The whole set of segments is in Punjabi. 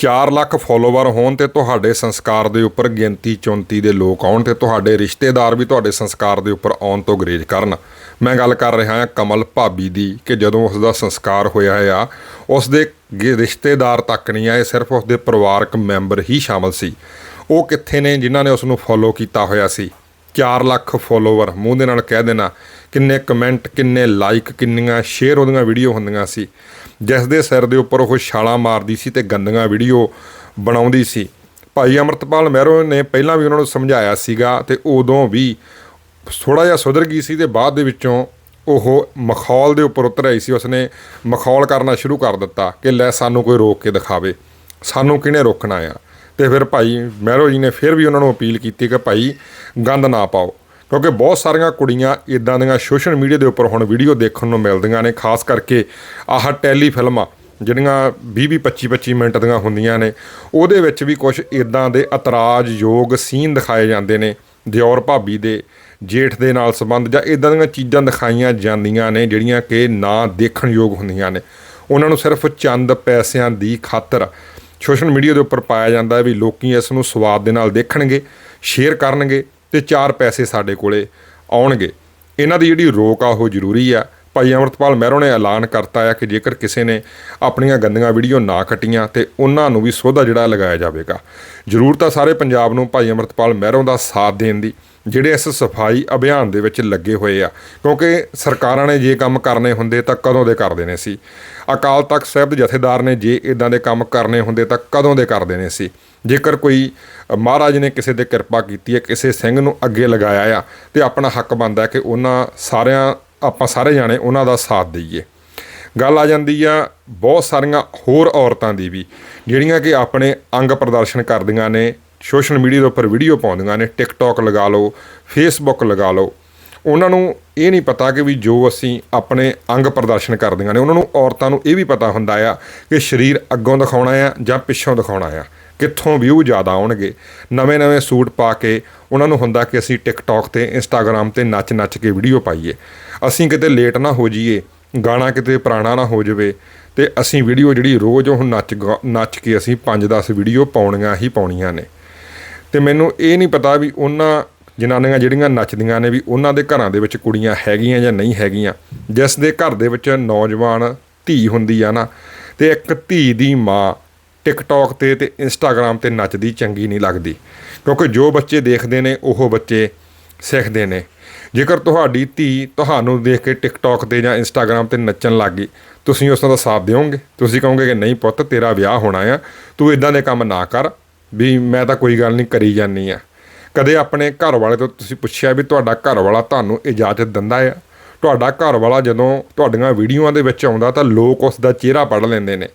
4 ਲੱਖ ਫੋਲੋਵਰ ਹੋਣ ਤੇ ਤੁਹਾਡੇ ਸੰਸਕਾਰ ਦੇ ਉੱਪਰ ਗਿਣਤੀ 34 ਦੇ ਲੋਕ ਆਉਣ ਤੇ ਤੁਹਾਡੇ ਰਿਸ਼ਤੇਦਾਰ ਵੀ ਤੁਹਾਡੇ ਸੰਸਕਾਰ ਦੇ ਉੱਪਰ ਆਉਣ ਤੋਂ ਗਰੇਜ ਕਰਨ। ਮੈਂ ਗੱਲ ਕਰ ਰਿਹਾ ਹਾਂ ਕਮਲ ਭਾਬੀ ਦੀ ਕਿ ਜਦੋਂ ਉਸ ਦਾ ਸੰਸਕਾਰ ਹੋਇਆ ਆ ਉਸ ਦੇ ਗੇ- ਰਿਸ਼ਤੇਦਾਰ ਤੱਕ ਨਹੀਂ ਆਏ, ਸਿਰਫ ਉਸ ਦੇ ਪਰਿਵਾਰਕ ਮੈਂਬਰ ਹੀ ਸ਼ਾਮਲ ਸੀ। ਉਹ ਕਿੱਥੇ ਨੇ ਜਿਨ੍ਹਾਂ ਨੇ ਉਸ ਨੂੰ ਫੋਲੋ ਕੀਤਾ ਹੋਇਆ ਸੀ? 4 ਲੱਖ ਫੋਲੋਵਰ ਮੂੰਹ ਦੇ ਨਾਲ ਕਹਿ ਦੇਣਾ ਕਿੰਨੇ ਕਮੈਂਟ, ਕਿੰਨੇ ਲਾਈਕ ਕਿੰਨੀਆਂ ਸ਼ੇਅਰ ਉਹਦੀਆਂ ਵੀਡੀਓ ਹੁੰਦੀਆਂ ਸੀ। ਜਿਸ ਦੇ ਸਿਰ ਦੇ ਉੱਪਰ ਉਹ ਛਾਲਾਂ ਮਾਰਦੀ ਸੀ ਤੇ ਗੰਦੀਆਂ ਵੀਡੀਓ ਬਣਾਉਂਦੀ ਸੀ। ਭਾਈ ਅਮਰਤਪਾਲ ਮਹਿਰੋ ਨੇ ਪਹਿਲਾਂ ਵੀ ਉਹਨਾਂ ਨੂੰ ਸਮਝਾਇਆ ਸੀਗਾ ਤੇ ਉਦੋਂ ਵੀ ਥੋੜਾ ਜਿਹਾ ਸੁਧਰ ਗਈ ਸੀ ਤੇ ਬਾਅਦ ਦੇ ਵਿੱਚੋਂ ਉਹ ਮਖੌਲ ਦੇ ਉੱਪਰ ਉਤਰ ਆਈ ਸੀ। ਉਸਨੇ ਮਖੌਲ ਕਰਨਾ ਸ਼ੁਰੂ ਕਰ ਦਿੱਤਾ ਕਿ ਲੈ ਸਾਨੂੰ ਕੋਈ ਰੋਕ ਕੇ ਦਿਖਾਵੇ। ਸਾਨੂੰ ਕਿਹਨੇ ਰੋਕਣਾ ਆ? ਤੇ ਫਿਰ ਭਾਈ ਮਹਿਰੋ ਜੀ ਨੇ ਫਿਰ ਵੀ ਉਹਨਾਂ ਨੂੰ ਅਪੀਲ ਕੀਤੀ ਕਿ ਭਾਈ ਗੰਦ ਨਾ ਪਾਓ। ਕਿਉਂਕਿ ਬਹੁਤ ਸਾਰੀਆਂ ਕੁੜੀਆਂ ਇਦਾਂ ਦੀਆਂ ਸੋਸ਼ਲ ਮੀਡੀਆ ਦੇ ਉੱਪਰ ਹੁਣ ਵੀਡੀਓ ਦੇਖਣ ਨੂੰ ਮਿਲਦੀਆਂ ਨੇ, ਖਾਸ ਕਰਕੇ ਆਹ ਟੈਲੀ ਫਿਲਮਾਂ ਜਿਹੜੀਆਂ 20 25 25 ਮਿੰਟ ਦੀਆਂ ਹੁੰਦੀਆਂ ਨੇ, ਉਹਦੇ ਵਿੱਚ ਵੀ ਕੁਝ ਇਦਾਂ ਦੇ ਇਤਰਾਜ਼ਯੋਗ ਸੀਨ ਦਿਖਾਏ ਜਾਂਦੇ ਨੇ, ਦਿਓਰ ਭਾਬੀ ਦੇ ਜੇਠ ਦੇ ਨਾਲ ਸੰਬੰਧ ਜਾਂ ਇਦਾਂ ਦੀਆਂ ਚੀਜ਼ਾਂ ਦਿਖਾਈਆਂ ਜਾਂਦੀਆਂ ਨੇ, ਜਿਹੜੀਆਂ ਕਿ ਨਾ ਦੇਖਣ ਯੋਗ ਹੁੰਦੀਆਂ ਨੇ। ਉਹਨਾਂ ਨੂੰ ਸਿਰਫ ਚੰਦ ਪੈਸਿਆਂ ਦੀ ਖਾਤਰ ਸੋਸ਼ਲ ਮੀਡੀਆ ਦੇ ਉੱਪਰ ਪਾਇਆ ਜਾਂਦਾ ਹੈ ਵੀ ਲੋਕੀ ਇਸ ਨੂੰ ਸਵਾਦ ਦੇ ਨਾਲ ਦੇਖਣਗੇ, ਸ਼ੇਅਰ ਕਰਨਗੇ। ਤੇ ਚਾਰ ਪੈਸੇ ਸਾਡੇ ਕੋਲੇ ਆਉਣਗੇ। ਇਹਨਾਂ ਦੀ ਜਿਹੜੀ ਰੋਕ ਆ, ਉਹ ਜ਼ਰੂਰੀ ਆ। ਭਾਈ ਅਮਰਤਪਾਲ ਮਹਿਰੋ ਨੇ ਐਲਾਨ ਕਰਤਾ ਆ ਕਿ ਜੇਕਰ ਕਿਸੇ ਨੇ ਆਪਣੀਆਂ ਗੰਦੀਆਂ ਵੀਡੀਓ ਨਾ ਕੱਟੀਆਂ, ਤੇ ਉਹਨਾਂ ਨੂੰ ਵੀ ਸੋਧਾ ਜਿਹੜਾ ਲਗਾਇਆ ਜਾਵੇਗਾ। ਜ਼ਰੂਰਤ ਆ ਸਾਰੇ ਪੰਜਾਬ ਨੂੰ ਭਾਈ ਅਮਰਤਪਾਲ ਮਹਿਰੋ ਦਾ ਸਾਥ ਦੇਣ ਦੀ ਜਿਹੜੇ ਇਸ ਸਫ਼ਾਈ ਅਭਿਆਨ ਦੇ ਵਿੱਚ ਲੱਗੇ ਹੋਏ ਆ, ਕਿਉਂਕਿ ਸਰਕਾਰਾਂ ਨੇ ਜੇ ਕੰਮ ਕਰਨੇ ਹੁੰਦੇ ਤਾਂ ਕਦੋਂ ਦੇ ਕਰ ਦੇਣੇ ਸੀ। ਅਕਾਲ ਤਖਤ ਸਾਹਿਬ ਦੇ ਜਥੇਦਾਰ ਨੇ ਜੇ ਇਦਾਂ ਦੇ ਕੰਮ ਕਰਨੇ ਹੁੰਦੇ ਤਾਂ ਕਦੋਂ ਦੇ ਕਰ ਦੇਣੇ ਸੀ? ਜੇਕਰ ਕੋਈ ਮਹਾਰਾਜ ਨੇ ਕਿਸੇ ਤੇ ਕਿਰਪਾ ਕੀਤੀ ਹੈ, ਕਿਸੇ ਸਿੰਘ ਨੂੰ ਅੱਗੇ ਲਗਾਇਆ ਆ, ਤੇ ਆਪਣਾ ਹੱਕ ਬਣਦਾ ਕਿ ਉਹਨਾਂ ਸਾਰਿਆਂ, ਆਪਾਂ ਸਾਰੇ ਜਾਣੇ ਉਹਨਾਂ ਦਾ ਸਾਥ ਦਈਏ। ਗੱਲ ਆ ਜਾਂਦੀ ਆ ਬਹੁਤ ਸਾਰੀਆਂ ਹੋਰ ਔਰਤਾਂ ਦੀ ਵੀ, ਜਿਹੜੀਆਂ ਕਿ ਆਪਣੇ ਅੰਗ ਪ੍ਰਦਰਸ਼ਨ ਕਰਦੀਆਂ ਨੇ, ਸੋਸ਼ਲ ਮੀਡੀਆ ਦੇ ਉੱਪਰ ਵੀਡੀਓ ਪਾਉਂਦੀਆਂ ਨੇ ਟਿਕਟੌਕ ਲਗਾ ਲਓ ਫੇਸਬੁੱਕ ਲਗਾ ਲਓ। ਉਹਨਾਂ ਨੂੰ ਇਹ ਨਹੀਂ ਪਤਾ ਕਿ ਵੀ ਜੋ ਅਸੀਂ ਆਪਣੇ ਅੰਗ ਪ੍ਰਦਰਸ਼ਨ ਕਰਦੀਆਂ ਨੇ, ਉਹਨਾਂ ਨੂੰ ਔਰਤਾਂ ਨੂੰ ਇਹ ਵੀ ਪਤਾ ਹੁੰਦਾ ਆ ਕਿ ਸਰੀਰ ਅੱਗੋਂ ਦਿਖਾਉਣਾ ਆ ਜਾਂ ਪਿੱਛੋਂ ਦਿਖਾਉਣਾ ਆ, ਕਿੱਥੋਂ ਵਿਊ ਜ਼ਿਆਦਾ ਆਉਣਗੇ। ਨਵੇਂ-ਨਵੇਂ ਸੂਟ ਪਾ ਕੇ ਉਹਨਾਂ ਨੂੰ ਹੁੰਦਾ ਕਿ ਅਸੀਂ ਟਿਕਟੌਕ ਤੇ ਇੰਸਟਾਗ੍ਰam ਤੇ ਨੱਚ-ਨੱਚ ਕੇ ਵੀਡੀਓ ਪਾਈਏ। ਅਸੀਂ ਕਿਤੇ ਲੇਟ ਨਾ ਹੋ ਜਾਈਏ, ਗਾਣਾ ਕਿਤੇ ਪੁਰਾਣਾ ਨਾ ਹੋ ਜਾਵੇ, ਤੇ ਅਸੀਂ ਵੀਡੀਓ ਜਿਹੜੀ ਰੋਜ਼ ਉਹ ਨੱਚ ਗਾ- ਨੱਚ ਕੇ ਅਸੀਂ 5-10 ਵੀਡੀਓ ਪਾਉਣੀਆਂ ਹੀ ਪਾਉਣੀਆਂ ਨੇ। ਤੇ ਮੈਨੂੰ ਇਹ ਨਹੀਂ ਪਤਾ ਵੀ ਉਹਨਾਂ ਜਨਾਨੀਆਂ ਜਿਹੜੀਆਂ ਨੱਚਦੀਆਂ ਨੇ ਵੀ ਉਹਨਾਂ ਦੇ ਘਰਾਂ ਦੇ ਵਿੱਚ ਕੁੜੀਆਂ ਹੈਗੀਆਂ ਜਾਂ ਨਹੀਂ ਹੈਗੀਆਂ, ਜਿਸ ਦੇ ਘਰ ਦੇ ਵਿੱਚ ਨੌਜਵਾਨ ਧੀ ਹੁੰਦੀ ਆ ਨਾ, ਤੇ ਇੱਕ ਧੀ ਦੀ ਮਾਂ ਟਿਕਟੌਕ ਤੇ ਤੇ ਇੰਸਟਾਗ੍ਰam ਤੇ ਨੱਚਦੀ ਚੰਗੀ ਨਹੀਂ ਲੱਗਦੀ, ਕਿਉਂਕਿ ਜੋ ਬੱਚੇ ਦੇਖਦੇ ਨੇ, ਉਹ ਬੱਚੇ ਸਿੱਖਦੇ ਨੇ। ਜੇਕਰ ਤੁਹਾਡੀ ਧੀ ਤੁਹਾਨੂੰ ਦੇਖ ਕੇ ਟਿਕਟੌਕ ਤੇ ਜਾਂ ਇੰਸਟਾਗ੍ਰam ਤੇ ਨੱਚਣ ਲੱਗ ਗਈ, ਤੁਸੀਂ ਉਸ ਦਾ ਸਾਥ ਦਿਓਗੇ? ਤੁਸੀਂ ਕਹੋਗੇ ਕਿ ਨਹੀਂ ਪੁੱਤ, ਤੇਰਾ ਵਿਆਹ ਹੋਣਾ ਆ, ਤੂੰ ਇਦਾਂ ਦੇ ਕੰਮ ਨਾ ਕਰ, ਵੀ ਮੈਂ ਤਾਂ ਕੋਈ ਗੱਲ ਨਹੀਂ ਕਰੀ ਜਾਨੀ ਆ। ਕਦੇ ਆਪਣੇ ਘਰ ਵਾਲੇ ਤੋਂ ਤੁਸੀਂ ਪੁੱਛਿਆ ਵੀ ਤੁਹਾਡਾ ਘਰ ਵਾਲਾ ਤੁਹਾਨੂੰ ਇਜਾਜ਼ਤ ਦਿੰਦਾ ਆ? ਤੁਹਾਡਾ ਘਰ ਵਾਲਾ ਜਦੋਂ ਤੁਹਾਡੀਆਂ ਵੀਡੀਓਆਂ ਦੇ ਵਿੱਚ ਆਉਂਦਾ ਤਾਂ ਲੋਕ ਉਸ ਦਾ ਚਿਹਰਾ ਪੜ ਲੈਂਦੇ ਨੇ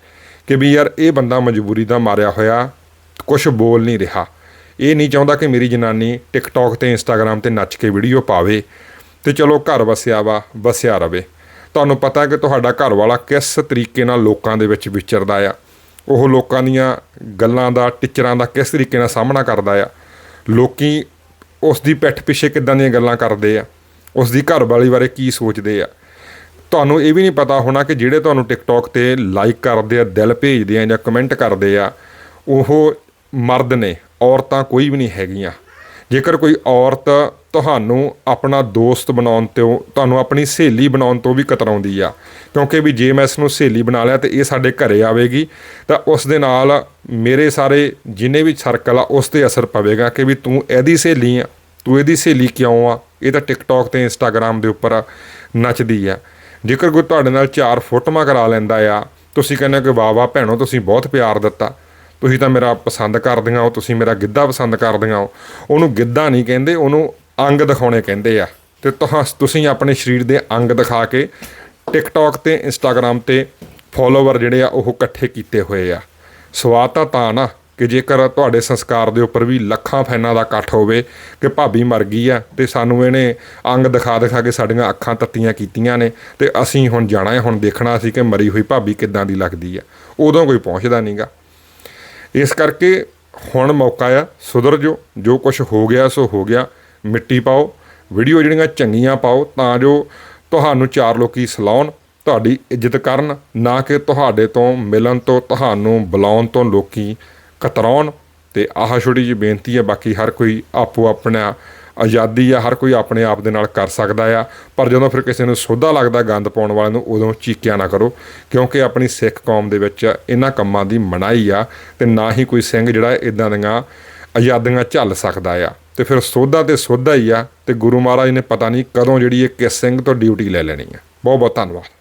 ਕਿ ਵੀ ਯਾਰ ਇਹ ਬੰਦਾ ਮਜਬੂਰੀ ਦਾ ਮਾਰਿਆ ਹੋਇਆ ਕੁਝ ਬੋਲ ਨਹੀਂ ਰਿਹਾ। ਇਹ ਨਹੀਂ ਚਾਹੁੰਦਾ ਕਿ ਮੇਰੀ ਜਨਾਨੀ ਟਿਕਟੌਕ ਤੇ ਇੰਸਟਾਗ੍ਰam ਤੇ ਨੱਚ ਕੇ ਵੀਡੀਓ ਪਾਵੇ ਤੇ ਚਲੋ ਘਰ ਵਸਿਆ ਵਾ, ਵਸਿਆ ਰਵੇ। ਤੁਹਾਨੂੰ ਪਤਾ ਹੈ ਕਿ ਤੁਹਾਡਾ ਘਰ ਵਾਲਾ ਕਿਸ ਤਰੀਕੇ ਨਾਲ ਲੋਕਾਂ ਦੇ ਵਿੱਚ ਵਿਚਰਦਾ ਆ। ਉਹ ਲੋਕਾਂ ਦੀਆਂ ਗੱਲਾਂ ਦਾ, ਟੀਚਰਾਂ ਦਾ ਕਿਸ ਤਰੀਕੇ ਨਾਲ ਸਾਹਮਣਾ ਕਰਦਾ ਆ। ਲੋਕੀ ਉਸ ਦੀ ਪਿੱਠ ਪਿੱਛੇ ਕਿੱਦਾਂ ਦੀਆਂ ਗੱਲਾਂ ਕਰਦੇ ਆ ਉਸ ਦੀ ਘਰ ਬਾਰੇ ਕੀ ਸੋਚਦੇ ਆ। ਤੁਹਾਨੂੰ ਇਹ ਵੀ ਨਹੀਂ ਪਤਾ ਹੋਣਾ ਕਿ ਜਿਹੜੇ ਤੁਹਾਨੂੰ ਟਿਕਟੌਕ ਤੇ ਲਾਈਕ ਕਰਦੇ ਆ, ਦਿਲ ਭੇਜਦੇ ਆ ਜਾਂ ਕਮੈਂਟ ਕਰਦੇ ਆ, ਉਹ ਮਰਦ ਨੇ, ਔਰਤਾਂ ਕੋਈ ਵੀ ਨਹੀਂ ਹੈਗੀਆਂ। ਜੇਕਰ ਕੋਈ ਔਰਤ ਤੁਹਾਨੂੰ ਆਪਣਾ ਦੋਸਤ ਬਣਾਉਣ ਤੋਂ, ਤੁਹਾਨੂੰ ਆਪਣੀ ਸਹੇਲੀ ਬਣਾਉਣ ਤੋਂ ਵੀ ਕਤਰਾਉਂਦੀ ਆ। ਕਿਉਂਕਿ ਵੀ ਜੇ ਮੈਂ ਇਸ ਨੂੰ ਸਹੇਲੀ ਬਣਾ ਲਿਆ ਤੇ ਇਹ ਸਾਡੇ ਘਰੇ ਆਵੇਗੀ, ਤਾਂ ਉਸ ਦੇ ਨਾਲ ਮੇਰੇ ਸਾਰੇ ਜਿੰਨੇ ਵੀ ਸਰਕਲ ਆ, ਉਸ ਤੇ ਅਸਰ ਪਵੇਗਾ ਕਿ ਵੀ ਤੂੰ ਇਹਦੀ ਸਹੇਲੀ ਆ, ਤੂੰ ਇਹਦੀ ਸਹੇਲੀ ਕਿਉਂ ਆ? ਇਹ ਤਾਂ ਟਿਕਟੌਕ ਤੇ ਇੰਸਟਾਗ੍ਰam ਦੇ ਉੱਪਰ ਨੱਚਦੀ ਆ। ਜੇਕਰ ਕੋਈ ਤੁਹਾਡੇ ਨਾਲ ਚਾਰ ਫੋਟੋਆਂ ਕਰਾ ਲੈਂਦਾ ਆ, ਤੁਸੀਂ ਕਹਿੰਦੇ ਹੋ ਕਿ ਵਾਹ ਵਾਹ ਭੈਣੋ, ਤੁਸੀਂ ਬਹੁਤ ਪਿਆਰ ਦਿੱਤਾ। ਤੁਸੀਂ ਤਾਂ ਮੇਰਾ ਪਸੰਦ ਕਰਦੀਆਂ ਹੋ, ਤੁਸੀਂ ਮੇਰਾ ਗਿੱਧਾ ਪਸੰਦ ਕਰਦੀਆਂ ਹੋ। ਉਹਨੂੰ ਗਿੱਧਾ ਨਹੀਂ ਕਹਿੰਦੇ, ਉਹਨੂੰ ਅੰਗ ਦਿਖਾਉਣੇ ਕਹਿੰਦੇ ਆ। ਤੇ ਤੁਹਾਂ ਤੁਸੀਂ ਆਪਣੇ ਸਰੀਰ ਦੇ ਅੰਗ ਦਿਖਾ ਕੇ ਟਿਕਟੌਕ ਤੇ ਇੰਸਟਾਗ੍ਰam ਤੇ ਫੋਲੋਵਰ ਜਿਹੜੇ ਆ, ਉਹ ਇਕੱਠੇ ਕੀਤੇ ਹੋਏ ਆ। ਸਵਾਦ ਤਾਂ ਤਾਂ ਨਾ ਕਿ ਜੇਕਰ ਤੁਹਾਡੇ ਸੰਸਕਾਰ ਦੇ ਉੱਪਰ ਵੀ ਲੱਖਾਂ ਫੈਨਾਂ ਦਾ ਇਕੱਠ ਹੋਵੇ ਕਿ ਭਾਬੀ ਮਰ ਗਈ ਆ ਤੇ ਸਾਨੂੰ ਇਹਨੇ ਅੰਗ ਦਿਖਾ ਦਿਖਾ ਕੇ ਸਾਡੀਆਂ ਅੱਖਾਂ ਤੱਤੀਆਂ ਕੀਤੀਆਂ ਨੇ ਤੇ ਅਸੀਂ ਹੁਣ ਜਾਣਾ ਹੈ, ਹੁਣ ਦੇਖਣਾ ਸੀ ਕਿ ਮਰੀ ਹੋਈ ਭਾਬੀ ਕਿੱਦਾਂ ਦੀ ਲੱਗਦੀ ਆ। ਉਦੋਂ ਕੋਈ ਪਹੁੰਚਦਾ ਨਹੀਂਗਾ ਇਸ ਕਰਕੇ ਹੁਣ ਮੌਕਾ ਆ, ਸੁਧਰ ਜੋ ਜੋ ਕੁਝ ਹੋ ਗਿਆ ਸੋ ਹੋ ਗਿਆ। ਮਿੱਟੀ ਪਾਓ ਵੀਡੀਓ ਜਿਹੜੀਆਂ ਚੰਗੀਆਂ ਪਾਓ ਤਾਂ ਜੋ ਤੁਹਾਨੂੰ ਚਾਰ ਲੋਕੀ ਸਲਾਉਣ, ਤੁਹਾਡੀ ਇੱਜ਼ਤ ਕਰਨ, ਨਾ ਕਿ ਤੁਹਾਡੇ ਤੋਂ ਮਿਲਣ ਤੋਂ, ਤੁਹਾਨੂੰ ਬੁਲਾਉਣ ਤੋਂ ਲੋਕੀ ਕਤਰਾਉਣ। ਤੇ ਆਹ ਛੋਟੀ ਜਿਹੀ ਬੇਨਤੀ ਹੈ, ਬਾਕੀ ਹਰ ਕੋਈ ਆਪੋ ਆਪਣਾ ਆਜ਼ਾਦੀ ਆ, ਹਰ ਕੋਈ ਆਪਣੇ ਆਪ ਦੇ ਨਾਲ ਕਰ ਸਕਦਾ ਆ। ਪਰ ਜਦੋਂ ਫਿਰ ਕਿਸੇ ਨੂੰ ਸੋਧਾ ਲੱਗਦਾ ਗੰਦ ਪਾਉਣ ਵਾਲੇ ਨੂੰ, ਉਦੋਂ ਚੀਕਿਆ ਨਾ ਕਰੋ, ਕਿਉਂਕਿ ਆਪਣੀ ਸਿੱਖ ਕੌਮ ਦੇ ਵਿੱਚ ਇਹਨਾਂ ਕੰਮਾਂ ਦੀ ਮਨਾਹੀ ਆ, ਤੇ ਨਾ ਹੀ ਕੋਈ ਸਿੰਘ ਜਿਹੜਾ ਇਦਾਂ ਦੀਆਂ ਆਜ਼ਾਦੀਆਂ ਝੱਲ ਸਕਦਾ ਆ। ਤੇ ਫਿਰ ਸੋਧਾ ਤੇ ਸੋਧਾ ਹੀ ਆ ਤੇ ਗੁਰੂ ਮਹਾਰਾਜ ਨੇ ਪਤਾ ਨਹੀਂ ਕਦੋਂ ਜਿਹੜੀ ਇਹ ਕਿਸ ਸਿੰਘ ਤੋਂ ਡਿਊਟੀ ਲੈ ਲੈਣੀ ਆ। ਬਹੁਤ ਬਹੁਤ ਧੰਨਵਾਦ।